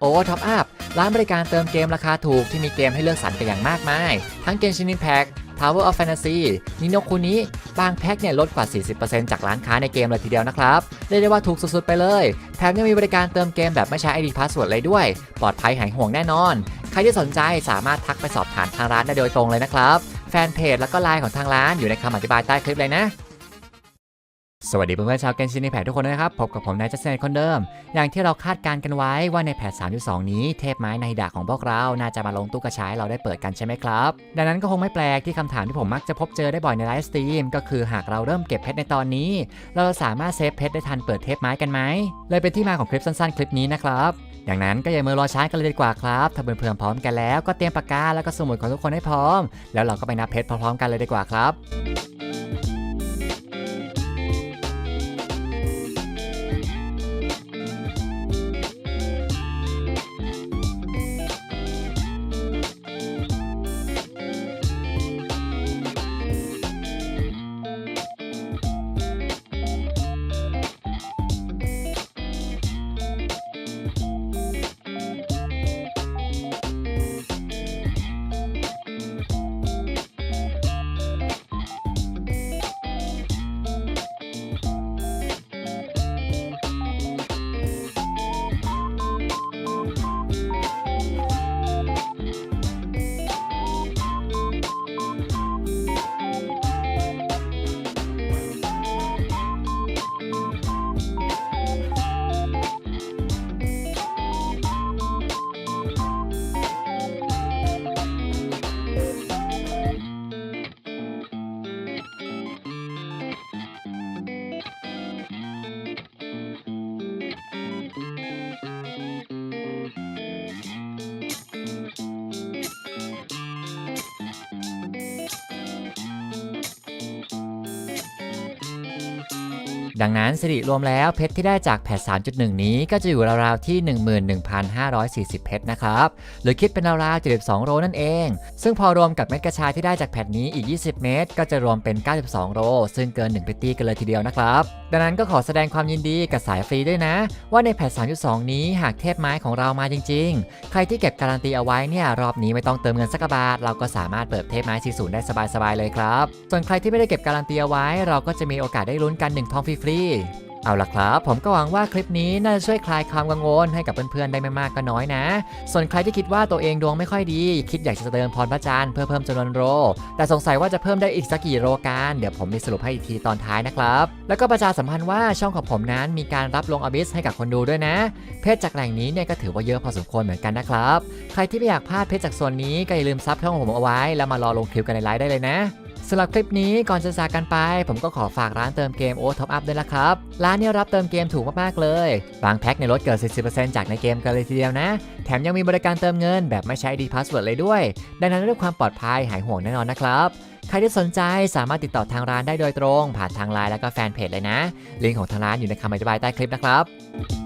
โอ้ท็อปอัพร้านบริการเติมเกมราคาถูกที่มีเกมให้เลือกสรรกันอย่างมากมาย ทั้งเกมชินินแพ็ก Tower of Fantasy นิโนคุนิบางแพ็คเนี่ยลดกว่า 40%จากร้านค้าในเกมเลยทีเดียวนะครับเรียกได้ว่าถูกสุดๆไปเลยแถมยังมีบริการเติมเกมแบบไม่ใช้ ID Password เลยด้วย ปลอดภัยหายห่วงแน่นอน ใครที่สนใจสามารถทักไปสอบถามทางร้านได้โดยตรงเลยนะครับ แฟนเพจแล้วก็ไลน์ของทางร้านอยู่ในคำอธิบายใต้คลิปเลยนะ สวัสดีเพื่อนๆชาวเกนชินในแผทุกคนนะครับ พบกับผมนายจัสเซนคนเดิม อย่างที่เราคาดการณ์กันไว้ว่าในแผท3.2 นี้เทพไม้ในดาของพวกเรา น่าจะมาลงตู้กระชายเราได้เปิดกันใช่ไหมครับ ดังนั้นก็คงไม่แปลกที่คำถามที่ผมมักจะพบเจอได้บ่อยในไลฟ์สตรีมก็คือหากเราเริ่มเก็บเพชรในตอนนี้ เราจะสามารถเซฟเพชรได้ทันเปิดเทปไม้กันไหมเลยเป็นที่มาของคลิปสั้นๆ คลิปนี้นะครับอย่างนั้นก็อย่ามือรอช้ากันเลยดีกว่าครับถ้าเพื่อนๆพร้อมกันแล้วก็เตรียมปากกาแล้วก็สมุดของทุกคนให้พร้อม แล้วเราก็ไปนับเพชรพร้อมๆกันเลยดีกว่าครับ ดังนั้นสิริรวมแล้วเพชรที่ได้จากแพท 3.1 นี้ก็จะอยู่ราวๆที่ 11,540 เพชรนะครับ หรือคิดเป็นราวๆ72โรนั่นเอง ซึ่งพอรวมกับเม็ดกระชายที่ได้จากแพทนี้อีก 20 เม็ดก็จะรวมเป็น 92โรซึ่งเกิน 1 เพตตี้กันเลยทีเดียวนะครับ ดังนั้นก็ขอแสดงความยินดีกับสายฟรีด้วยนะ ว่าในแพท 3.2 นี้หากเทพไม้ของเรามาจริง ๆ ใครที่เก็บการันตีเอาไว้เนี่ยรอบนี้ไม่ต้องเติมเงินสักบาทเราก็สามารถเปิดเทพไม้40ได้สบายๆเลยครับส่วนใครที่ไม่ได้เก็บการันตีเอาไว้ เราก็จะมีโอกาสได้ลุ้นกัน1ทองฟรีๆเอาล่ะครับ ผมก็หวังว่าคลิปนี้น่าจะช่วยคลายความกังวลให้กับเพื่อนๆได้ไม่มากก็น้อยนะ ส่วนใครที่คิดว่าตัวเองดวงไม่ค่อยดี คิดอยากจะเติมพรพระจันทร์เพื่อเพิ่มจำนวนโร แต่สงสัยว่าจะเพิ่มได้อีกสักกี่โรกันเดี๋ยวผมมีสรุปให้อีกทีตอนท้ายนะครับ แล้วก็ประชาสัมพันธ์ว่าช่องของผมนั้นมีการรับลงอบิสให้กับคนดูด้วยนะ เพจจากแหล่งนี้เนี่ยก็ถือว่าเยอะพอสมควรเหมือนกันนะครับ ใครที่ไม่อยากพลาดเพจจากส่วนนี้ก็อย่าลืมซับช่องของผมเอาไว้ แล้วมารอลงคลิปกันในไลฟ์ได้เลยนะ สำหรับคลิปนี้ก่อนจะจากกันไป ผมก็ขอฝากร้านเติมเกมโอ๊ตท็อปอัพด้วยละครับ ร้านนี้รับเติมเกมถูกมากๆเลย บางแพ็คในลดเกิน40%จากในเกมกันเลยทีเดียวนะ แถมยังมีบริการเติมเงินแบบไม่ใช้ ID Password เลยด้วย ดังนั้นด้วยความปลอดภัยหายห่วงแน่นอนนะครับใครที่สนใจสามารถติดต่อทางร้านได้โดยตรง ผ่านทางไลน์แล้วก็แฟนเพจเลยนะ ลิงก์ของทางร้านอยู่ในคำอธิบายใต้คลิปนะครับ